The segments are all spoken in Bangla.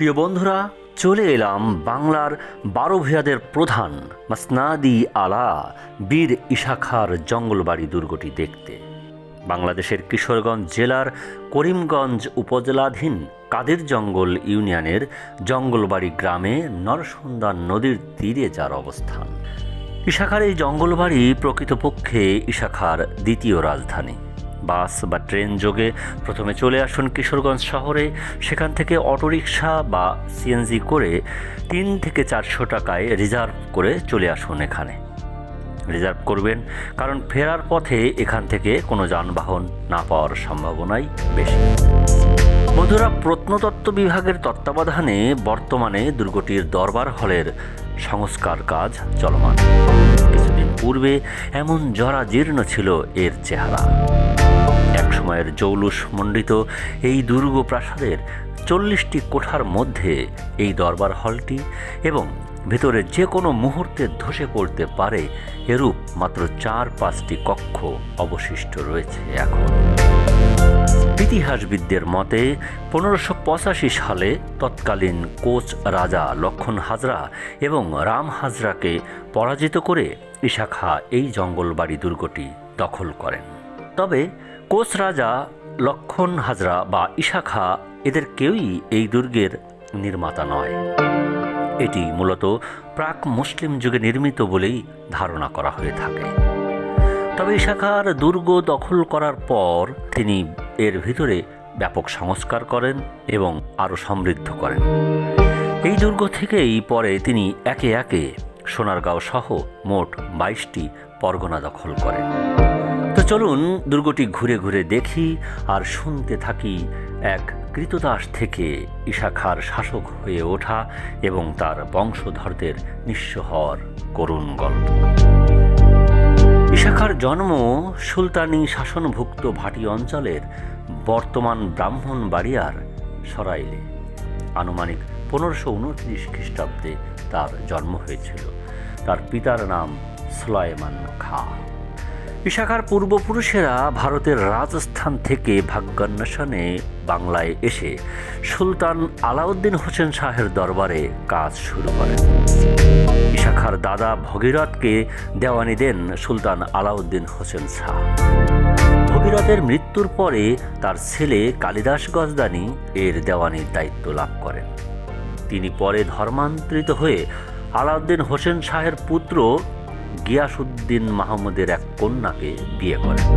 প্রিয় বন্ধুরা, চলে এলাম বাংলার বারো ভূয়াদের প্রধান মাসনাদি আলা বীর ইশাখার জঙ্গলবাড়ি দুর্গটি দেখতে। বাংলাদেশের কিশোরগঞ্জ জেলার করিমগঞ্জ উপজেলাধীন কাদের জঙ্গল ইউনিয়নের জঙ্গলবাড়ি গ্রামে নরসুন্দা নদীর তীরে যার অবস্থান। ইশাখার এই জঙ্গলবাড়ি প্রকৃতপক্ষে ইশাখার দ্বিতীয় রাজধানী। বাস বা ট্রেন যোগে প্রথমে চলে আসুন কিশোরগঞ্জ শহরে। সেখান থেকে অটোরিকশা বা সিএনজি করে তিন থেকে চারশো টাকায় রিজার্ভ করে চলে আসুন এখানে। রিজার্ভ করবেন, কারণ ফেরার পথে এখান থেকে কোনো যানবাহন না পাওয়ার সম্ভাবনাই বেশি। বন্ধুরা প্রত্নতত্ত্ব বিভাগের তত্ত্বাবধানে বর্তমানে দুর্গটির দরবার হলের সংস্কার কাজ চলমান। কিছুদিন পূর্বে এমন জরাজীর্ণ ছিল এর চেহারা। একসময়ের জৌলুস মণ্ডিত এই দুর্গ প্রাসাদের চল্লিশটি কোঠার মধ্যে এই দরবার হলটি এবং ভেতরে যে কোনো মুহূর্তে ধসে পড়তে পারে, এরূপ মাত্র চার পাঁচটি কক্ষ অবশিষ্ট রয়েছে এখন। ইতিহাসবিদদের মতে, পনেরোশো পঁচাশি সালে তৎকালীন কোচ রাজা লক্ষণ হাজরা এবং রাম হাজরাকে পরাজিত করে ইশাখা এই জঙ্গলবাড়ি দুর্গটি দখল করেন। তবে কোচ রাজা লক্ষণ হাজরা বা ইশাখা এদের কেউই এই দুর্গের নির্মাতা নয়। এটি মূলত প্রাক মুসলিম যুগে নির্মিত বলেই ধারণা করা হয়ে থাকে। তবে ইশাখার দুর্গ দখল করার পর তিনি এর ভিতরে ব্যাপক সংস্কার করেন এবং আরও সমৃদ্ধ করেন। এই দুর্গ থেকেই পরে তিনি একে একে সোনারগাঁও সহ মোট বাইশটি পরগনা দখল করেন। তো চলুন দুর্গটি ঘুরে ঘুরে দেখি আর শুনতে থাকি এক কৃতদাস থেকে ইশাখার শাসক হয়ে ওঠা এবং তার বংশধরদের নিঃস্ব হওয়ার করুণ গল্প। ইশাখার জন্ম সুলতানি শাসনভুক্ত ভাটি অঞ্চলের বর্তমান ব্রাহ্মণবাড়িয়ার সরাইলে। আনুমানিক পনেরোশো উনত্রিশ খ্রিস্টাব্দে তার জন্ম হয়েছিল। তার পিতার নাম সুলাইমান খা। ইশাখার পূর্বপুরুষেরা ভারতের রাজস্থান থেকে ভাগ্যান্বেষণে বাংলায় এসে সুলতান আলাউদ্দিন হোসেন শাহের দরবারে কাজ শুরু করেন। ইশাখার দাদা ভগীরথকে দেওয়ানি দেন সুলতান আলাউদ্দিন হোসেন শাহ। ভগীরথের মৃত্যুর পরে তার ছেলে কালিদাস গজদানি এর দেওয়ানির দায়িত্ব লাভ করেন। তিনি পরে ধর্মান্তরিত হয়ে আলাউদ্দিন হোসেন শাহের পুত্র গিয়াসুদ্দিন মাহমুদের এক কন্যাকে বিয়ে করেন।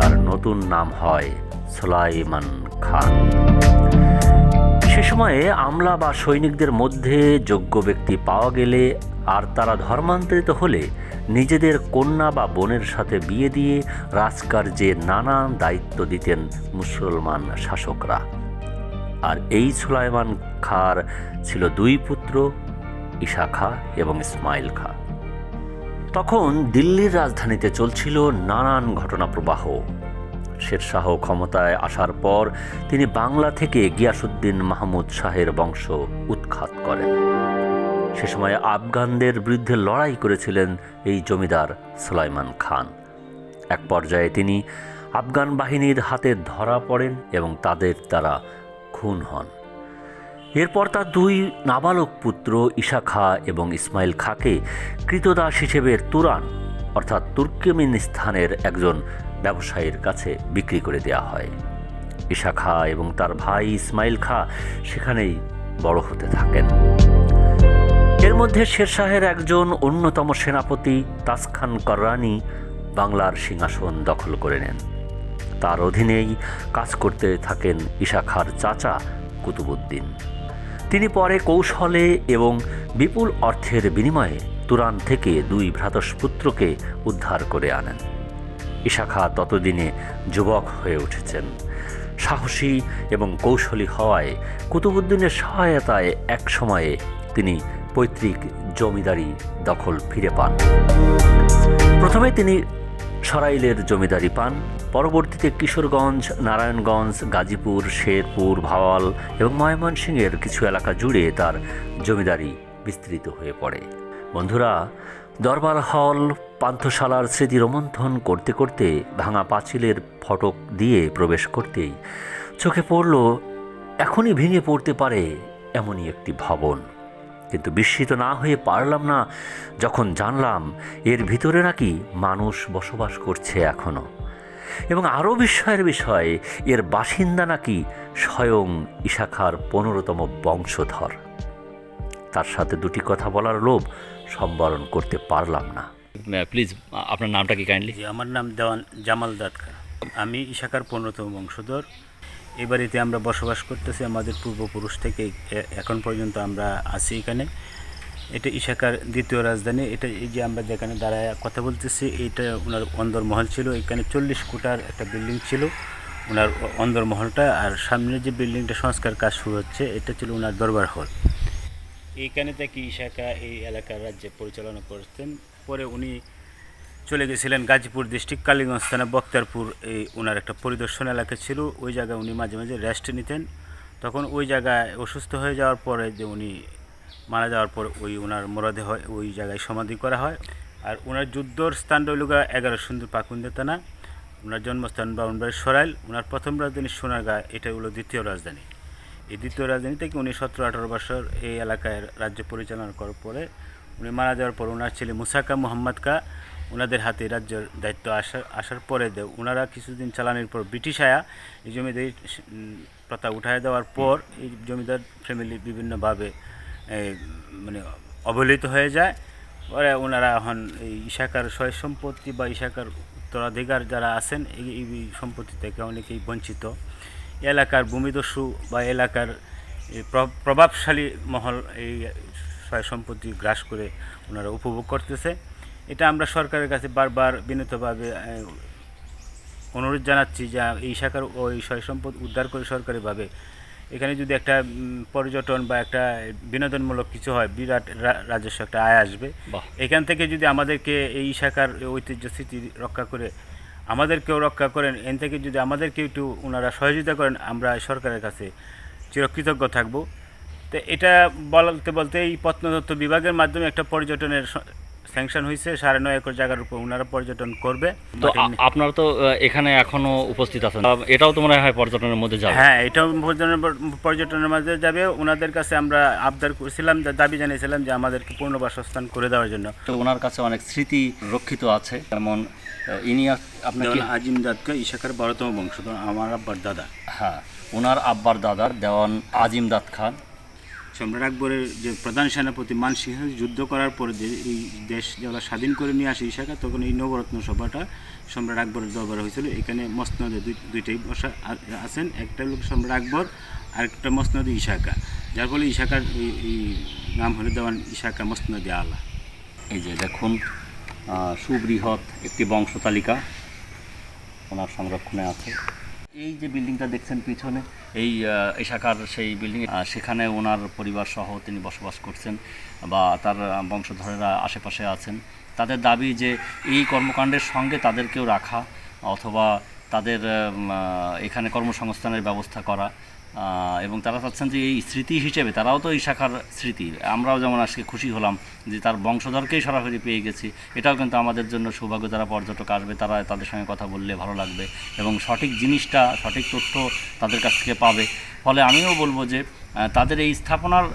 তার নতুন নাম হয় সোলাইমান খান। সময়ে আমলা বা সৈনিকদের মধ্যে যোগ্য ব্যক্তি পাওয়া গেলে আর তারা ধর্মান্তরিত হলে নিজেদের কন্যা বা বোনের সাথে বিয়ে দিয়ে রাজকার্যে নানান দায়িত্ব দিতেন মুসলমান শাসকরা। আর এই সুলাইমান খার ছিল দুই পুত্র, ঈশা খা এবং ইসমাইল খা। তখন দিল্লির রাজধানীতে চলছিল নানান ঘটনা প্রবাহ শেরশাহ ক্ষমতায় আসার পর তিনি বাংলা থেকে গিয়াসুদ্দিন মাহমুদ শাহের বংশ উৎখাত করেন। সে সময় আফগানদের বিরুদ্ধে লড়াই করেছিলেন এই জমিদার সুলাইমান খান। এক পর্যায়ে তিনি আফগান বাহিনীর হাতে ধরা পড়েন এবং তাদের দ্বারা খুন হন। এরপর তার দুই নাবালক পুত্র ঈশা খা এবং ইসমাইল খাকে কৃতদাস হিসেবে তুরান, অর্থাৎ তুর্কমেনিস্তানের একজন ব্যবসায়ীর কাছে বিক্রি করে দেওয়া হয়। ঈশা খা এবং তার ভাই ইসমাইল খা সেখানেই বড় হতে থাকেন। এর মধ্যে শেরশাহের একজন অন্যতম সেনাপতি তাসখান কররানি বাংলার সিংহাসন দখল করে নেন। তার অধীনেই কাজ করতে থাকেন ঈশা খার চাচা কুতুবুদ্দিন তিনি পরে কৌশলে এবং বিপুল অর্থের বিনিময়ে তুরান থেকে দুই ভ্রাতস্পুত্রকে উদ্ধার করে আনেন। ইশাখা ততদিনে যুবক হয়ে উঠেছেন। সাহসী এবং কৌশলী হওয়ায় কুতুবুদ্দিনের সহায়তায় এক সময়ে তিনি পৈতৃক জমিদারি দখল ফিরে পান। প্রথমে তিনি সরাইলের জমিদারি পান, পরবর্তীতে কিশোরগঞ্জ, নারায়ণগঞ্জ, গাজীপুর, শেরপুর, ভাওয়াল এবং ময়মনসিংহের কিছু এলাকা জুড়ে তার জমিদারি বিস্তৃত হয়ে পড়ে। বন্ধুরা দরবার হল, পান্থশালার স্মৃতি রোমন্থন করতে করতে ভাঙা পাঁচিলের ফটক দিয়ে প্রবেশ করতেই চোখে পড়ল, এখনই ভেঙে পড়তে পারে এমনই একটি ভবন। কিন্তু বিস্মিত না হয়ে পারলাম না, যখন জানলাম এর ভিতরে নাকি মানুষ বসবাস করছে এখনও এবং আরও বিস্ময়ের বিষয়, এর বাসিন্দা নাকি স্বয়ং ইশাখার পনেরোতম বংশধর। তার সাথে দুটি কথা বলার লোভ সম্বরণ করতে পারলাম না। প্লিজ আপনার নামটা কি কাইন্ডলি জি আমার নাম দেওয়ান জামাল দাদকা আমি ইশাকার পনেরোতম বংশধর। এই বাড়িতে আমরা বসবাস করতেছি আমাদের পূর্বপুরুষ থেকে এখন পর্যন্ত আমরা আছি এখানে। এটা ইশাকার দ্বিতীয় রাজধানী। এটা এই যে আমরা যেখানে দাঁড়ায় কথা বলতেছি এইটা ওনার অন্দরমহল ছিল। এখানে চল্লিশ কোটার একটা বিল্ডিং ছিল ওনার অন্দরমহলটা। আর সামনে যে বিল্ডিংটা সংস্কার কাজ শুরু হচ্ছে এটা ছিল ওনার দরবার হল। এইখানে থেকে ইশাকা এই এলাকার রাজ্যে পরিচালনা করতেন। পরে উনি চলে গেছিলেন গাজীপুর ডিস্ট্রিক্ট কালীগঞ্জ থানা বক্তারপুর। এই ওনার একটা পরিদর্শন এলাকা ছিল। ওই জায়গায় উনি মাঝে মাঝে রেস্ট নিতেন। তখন ওই জায়গায় অসুস্থ হয়ে যাওয়ার পরে যে উনি মারা যাওয়ার পর ওই ওনার মরদেহ ওই জায়গায় সমাধি করা হয়। আর ওনার যুদ্ধর স্থান রইলগা এগারো সুন্দর পাকুন্দে থানা। ওনার জন্মস্থান বাউনবাড়ি সরাইল। ওনার প্রথম রাজধানী সোনারগাঁ। এটা হলো দ্বিতীয় রাজধানী। এই দ্বিতীয় রাজধানী থেকে উনি সতেরো আঠারো বছর এই এলাকায় রাজ্য পরিচালনা করার পরে উনি মারা যাওয়ার পর ওনার ছেলে মুসাকা মোহাম্মদ কা ওনাদের হাতে রাজ্যের দায়িত্ব আসার আসার পরে দেয় ওনারা কিছুদিন চালানোর পর ব্রিটিশ আয়া এই জমিদারি প্রথা উঠায় দেওয়ার পর এই জমিদার ফ্যামিলি বিভিন্নভাবে মানে অবহেলিত হয়ে যায়। পরে ওনারা এখন এই ইশাকার সয় সম্পত্তি বা ইশাকার উত্তরাধিকার যারা আছেন এই সম্পত্তি থেকে অনেকেই বঞ্চিত। এলাকার ভূমিদস্যু বা এলাকার প্র- প্রভাবশালী মহল এই সয় সম্পত্তি গ্রাস করে ওনারা উপভোগ করতেছে। এটা আমরা সরকারের কাছে বারবার বিনীতভাবে অনুরোধ জানাচ্ছি যে এই শাখার ওই সয় সম্পদ উদ্ধার করে সরকারিভাবে এখানে যদি একটা পর্যটন বা একটা বিনোদনমূলক কিছু হয় বিরাট রাজস্ব একটা আয় আসবে। এখান থেকে যদি আমাদেরকে এই শাখার ঐতিহ্য স্মৃতি রক্ষা করে আমাদেরকেও রক্ষা করেন, এন থেকে যদি আমাদেরকে একটু ওনারা সহযোগিতা করেন, আমরা সরকারের কাছে চিরকৃতজ্ঞ থাকব। তো এটা বলতে বলতে এই প্রত্নতত্ত্ব বিভাগের মাধ্যমে একটা পর্যটনের স্যাংশন হয়েছে সাড়ে নয় একর জায়গার উপর ওনারা পর্যটন করবে। তো আপনারা তো এখানে এখনও উপস্থিত আছেন। এটাও তো মনে হয় পর্যটনের মধ্যে যাবে। হ্যাঁ এটাও পর্যটনের পর্যটনের মাঝে যাবে। ওনাদের কাছে আমরা আবদার করছিলাম যে দাবি জানিয়েছিলাম যে আমাদেরকে পূর্ণ বাসস্থান করে দেওয়ার জন্য। তো ওনার কাছে অনেক স্মৃতি রক্ষিত আছে। যেমন ইনি আপনাকে আজিম দাদকে ইশাকার বারোতম বংশধর আমার আব্বার দাদা। হ্যাঁ ওনার আব্বার দাদার দেওয়ান আজিম দাদ খান। সম্রাট আকবরের যে প্রধান সেনাপতি মানসিংহ যুদ্ধ করার পরে যে এই দেশ যেগুলো স্বাধীন করে নিয়ে আসে ইশাকা, তখন এই নবরত্ন সভাটা সম্রাট আকবরের দরবারে হয়েছিল। এখানে মসনদে দুই, দুইটাই বসা আছেন। একটা লোক সম্রাট আকবর, আরেকটা মসনদে ইশাকা। যার ফলে ইশাকার এই নাম হলে দেওয়ান ইশাকা মসনদে আলা। এই যে দেখুন সুবৃহৎ একটি বংশ তালিকা ওনার সংরক্ষণে আছে। এই যে বিল্ডিংটা দেখছেন পিছনে, এই শাখার সেই বিল্ডিং সেখানে ওনার পরিবার সহ তিনি বসবাস করছেন বা তার বংশধরেরা আশেপাশে আছেন। তাদের দাবি যে এই কর্মকাণ্ডের সঙ্গে তাদেরকেও রাখা অথবা তাদের এখানে কর্মসংস্থানের ব্যবস্থা করা এবং তারা চাচ্ছেন যে এই স্মৃতি হিসেবে, তারাও তো এই শাখার স্মৃতি। আমরাও যেমন আজকে খুশি হলাম যে তার বংশধরকেই সরাসরি পেয়ে গেছি, এটাও কিন্তু আমাদের জন্য সৌভাগ্য। যারা পর্যটক আসবে, তারা তাদের সঙ্গে কথা বললে ভালো লাগবে এবং সঠিক জিনিসটা, সঠিক তথ্য তাদের কাছ থেকে পাবে। ফলে আমিও বলব যে তাদের এই স্থাপনার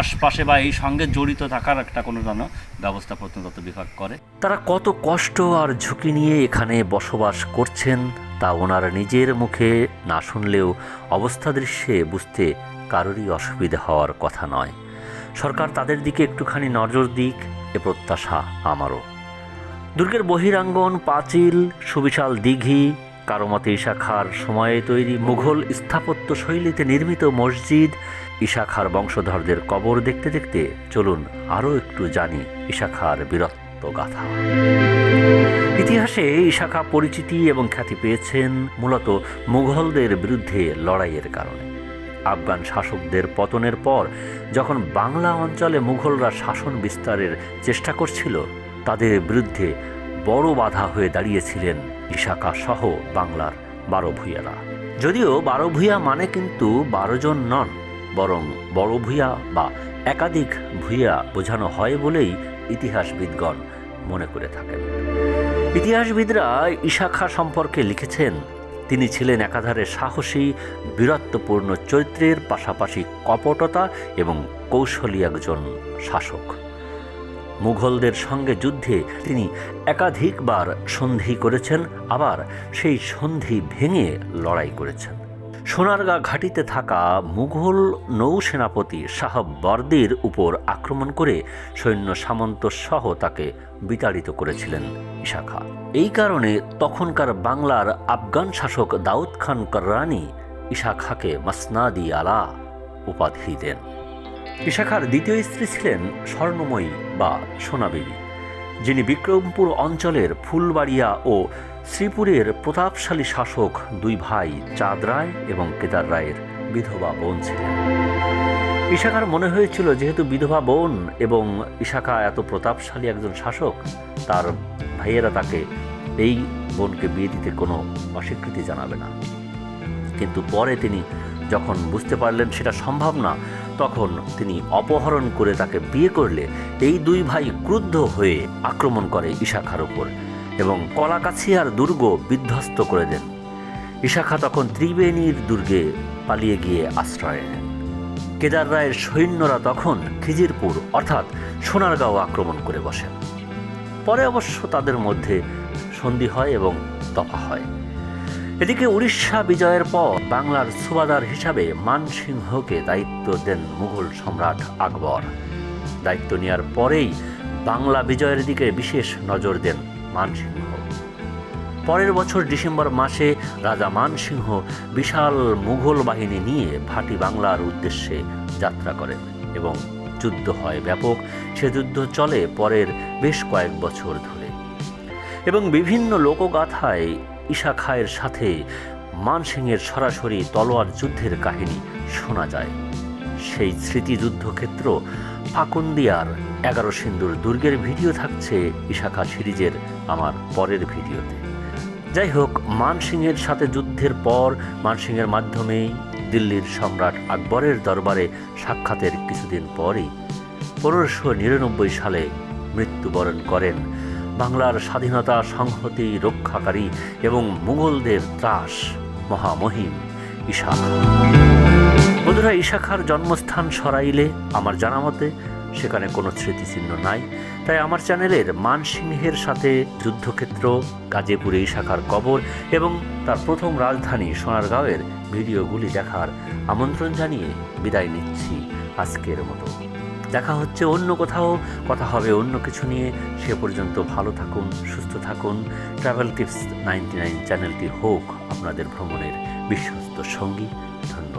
আশপাশে বা এই সঙ্গে জড়িত থাকার একটা কোনো যেন ব্যবস্থা প্রত্নতত্ত্ব বিভাগ করে। তারা কত কষ্ট আর ঝুঁকি নিয়ে এখানে বসবাস করছেন তা ওনার নিজের মুখে না শুনলেও অবস্থা দৃশ্যে বুঝতে কারোরই অসুবিধা হওয়ার কথা নয়। সরকার তাদের দিকে একটুখানি নজর দিক, এ প্রত্যাশা আমারও। দুর্গের বহিরাঙ্গন, পাঁচিল, সুবিশাল দিঘি কারও মতে ইশাখার সময়ে তৈরি মুঘল স্থাপত্য শৈলীতে নির্মিত মসজিদ, ইশাখার বংশধরদের কবর দেখতে দেখতে চলুন আরও একটু জানি ইশাখার বীরত্ব গাথা। ইতিহাসে ইশাখা পরিচিতি এবং খ্যাতি পেয়েছেন মূলত মুঘলদের বিরুদ্ধে লড়াইয়ের কারণে। আফগান শাসকদের পতনের পর যখন বাংলা অঞ্চলে মুঘলরা শাসন বিস্তারের চেষ্টা করছিল, তাদের বিরুদ্ধে বড় বাধা হয়ে দাঁড়িয়েছিলেন ইশাকা সহ বাংলার বারো ভূঁইয়ারা যদিও বারো ভূঁইয়া মানে কিন্তু বারো জন নন, বরং বড় ভূঁইয়া বা একাধিক ভূঁইয়া বোঝানো হয় বলেই ইতিহাসবিদগণ মনে করে থাকেন। ইতিহাসবিদরা ইশাখা সম্পর্কে লিখেছেন, তিনি ছিলেন একাধারে সাহসী, বীরত্বপূর্ণ চরিত্রের পাশাপাশি কপটতা এবং কৌশলী একজন শাসক। মুঘলদের সঙ্গে যুদ্ধে তিনি একাধিকবার সন্ধি করেছেন, আবার সেই সন্ধি ভেঙে লড়াই করেছেন। সোনারগাঁ ঘাটিতে থাকা মুঘল নৌসেনাপতি শাহ বর্দির উপর আক্রমণ করে সৈন্য সামন্ত সহ তাকে বিতাড়িত করেছিলেন ইশাখা। এই কারণে তখনকার বাংলার আফগান শাসক দাউদ খান কররানি ইশাখাকে মাসনাদি আলা উপাধি দেন। ইশাখার দ্বিতীয় স্ত্রী ছিলেন স্বর্ণময়ী বা সোনাবেবী যিনি বিক্রমপুর অঞ্চলের ফুলবাড়িয়া ও শ্রীপুরের প্রতাপশালী শাসক দুই ভাই চাঁদ রায় এবং কেদার রায়ের বিধবা বোন ছিলেন। ইশাখার মনে হয়েছিল, যেহেতু বিধবা বোন এবং ইশাখা এত প্রতাপশালী একজন শাসক, তার ভাইয়েরা তাকে এই বোনকে বিয়ে দিতে কোনো অস্বীকৃতি জানাবে না। কিন্তু পরে তিনি যখন বুঝতে পারলেন সেটা সম্ভব না তখন তিনি অপহরণ করে তাকে বিয়ে করলে এই দুই ভাই ক্রুদ্ধ হয়ে আক্রমণ করে ইশাখার উপর এবং কলাকাছিয়ার দুর্গ বিধ্বস্ত করে দেন। ইশাখা তখন ত্রিবেণীর দুর্গে পালিয়ে গিয়ে আশ্রয় নেন। কেদার রায়ের সৈন্যরা তখন খিজিরপুর অর্থাৎ সোনারগাঁও আক্রমণ করে বসেন। পরে অবশ্য তাদের মধ্যে সন্ধি হয় এবং তফা হয়। এদিকে উড়িষ্যা বিজয়ের পর বাংলার সুবাদার হিসাবে মানসিংহকে দায়িত্ব দেন মুঘল সম্রাট আকবর। দায়িত্ব নেওয়ার পরেই বাংলা বিজয়ের দিকে বিশেষ নজর দেন মানসিংহ। পরের বছর ডিসেম্বর মাসে রাজা মানসিংহ বিশাল মুঘল বাহিনী নিয়ে ভাটি বাংলার উদ্দেশ্যে যাত্রা করেন এবং যুদ্ধ হয় ব্যাপক। সে যুদ্ধ চলে পরের বেশ কয়েক বছর ধরে। এবং বিভিন্ন লোকগাথায় ঈশা খায়ের সাথে মানসিংহের সরাসরি তলোয়ার যুদ্ধের কাহিনী শোনা যায়। সেই স্মৃতিযুদ্ধক্ষেত্র পাকুন্দিয়ার এগারো সিন্দুর দুর্গের ভিডিও থাকছে ইশাখা সিরিজের আমার পরের ভিডিওতে। যাই হোক, মানসিংহের সাথে যুদ্ধের পর মানসিংহের মাধ্যমেই দিল্লির সম্রাট আকবরের দরবারে সাক্ষাতের কিছুদিন পরই পনেরোশো নিরানব্বই সালে মৃত্যুবরণ করেন বাংলার স্বাধীনতা সংহতি রক্ষাকারী এবং মুঘলদের ত্রাস মহামহিম ইশাখা বন্ধুরা ইশাখার জন্মস্থান সরাইলে আমার জানা মতে সেখানে কোনো স্মৃতিচিহ্ন নাই। তাই আমার চ্যানেলের মানসিংহের সাথে যুদ্ধক্ষেত্র, গাজীপুরে ইশাখার কবর এবং তার প্রথম রাজধানী সোনারগাঁওয়ের ভিডিওগুলি দেখার আমন্ত্রণ জানিয়ে বিদায় নিচ্ছি আজকের মতো। দেখা হচ্ছে অন্য কোথাও, কথা হবে অন্য কিছু নিয়ে। সে পর্যন্ত ভালো থাকুন, সুস্থ থাকুন। ট্রাভেল টিপস নাইনটি নাইন চ্যানেলটি হোক আপনাদের ভ্রমণের বিশ্বস্ত সঙ্গী। ধন্যবাদ।